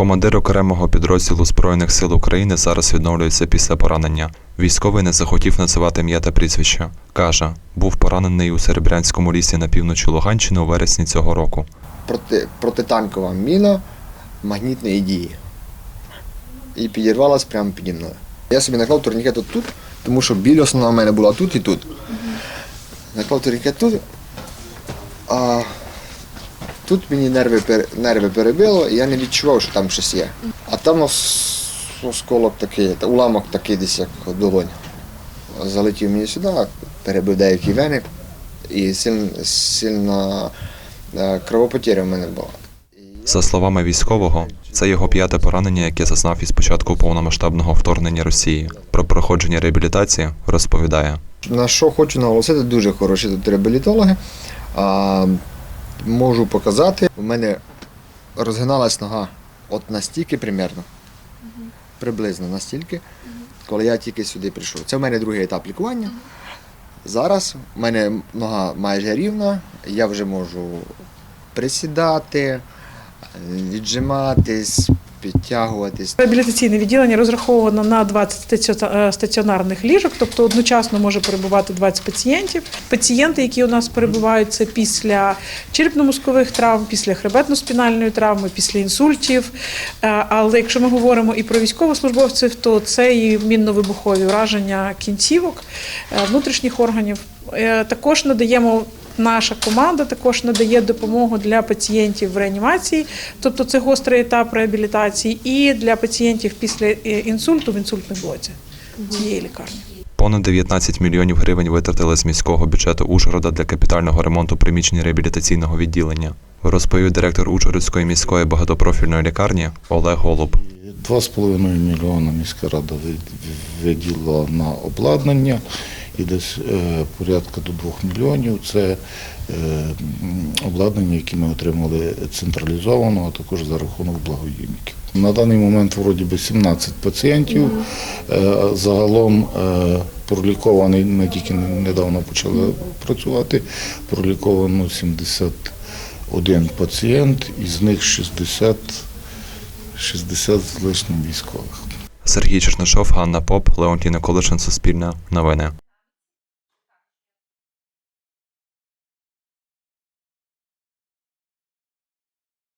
Командир окремого підрозділу Збройних сил України зараз відновлюється після поранення. Військовий не захотів називати ім'я та прізвище. Каже, був поранений у Серебрянському лісі на півночі Луганщини у вересні цього року. проти, протитанкова міна магнітної дії. І підірвалась прямо піді мною. Я собі наклав турнікет тут, тому що біль основна в мене була тут і тут. Наклав турнікет тут, а тут мені нерви, нерви перебило, і я не відчував, що там щось є. А там ос- осколок такий, уламок такий десь як долонь. Залетів мені сюди, перебив деякі вени, і сильна, сильна е, кровопотеря в мене була. За словами військового, це його п'яте поранення, яке зазнав із початку повномасштабного вторгнення Росії. Про проходження реабілітації розповідає. На що хочу наголосити, дуже хороші тут реабілітологи. Можу показати, у мене розгиналась нога от настільки примерно, приблизно настільки, коли я тільки сюди прийшов. Це в мене другий етап лікування. Зараз в мене нога майже рівна, я вже можу присідати, віджиматись, підтягуватись. Реабілітаційне відділення розраховано на 20 е, стаціонарних ліжок, тобто одночасно може перебувати 20 пацієнтів. Пацієнти, які у нас перебувають, це після черепно-мозкових травм, після хребетно-спінальної травми, після інсультів. Е, Але якщо ми говоримо і про військовослужбовців, то це і мінно-вибухові ураження кінцівок, е, внутрішніх органів. Також надаємо. Наша команда також надає допомогу для пацієнтів в реанімації, тобто це гострий етап реабілітації, і для пацієнтів після е, інсульту в інсультній блоці цієї лікарні. Понад 19 мільйонів гривень витратили з міського бюджету Ужгорода для капітального ремонту приміщень реабілітаційного відділення. Розповів директор Ужгородської міської багатопрофільної лікарні Олег Голуб. 2,5 мільйона міська рада ви- виділила на обладнання і десь е, порядка до 2 мільйонів це е, обладнання, яке ми отримали централізовано, а також за рахунок благодійників. На даний момент вроді би 17 пацієнтів. Е, Загалом е, пролікований, ми тільки недавно почали працювати, проліковано 71 пацієнт, із них 60 60 з лишнім військових. Сергій Чернишов, Ганна Поп, Леонтій Николишин, Суспільне, Новини.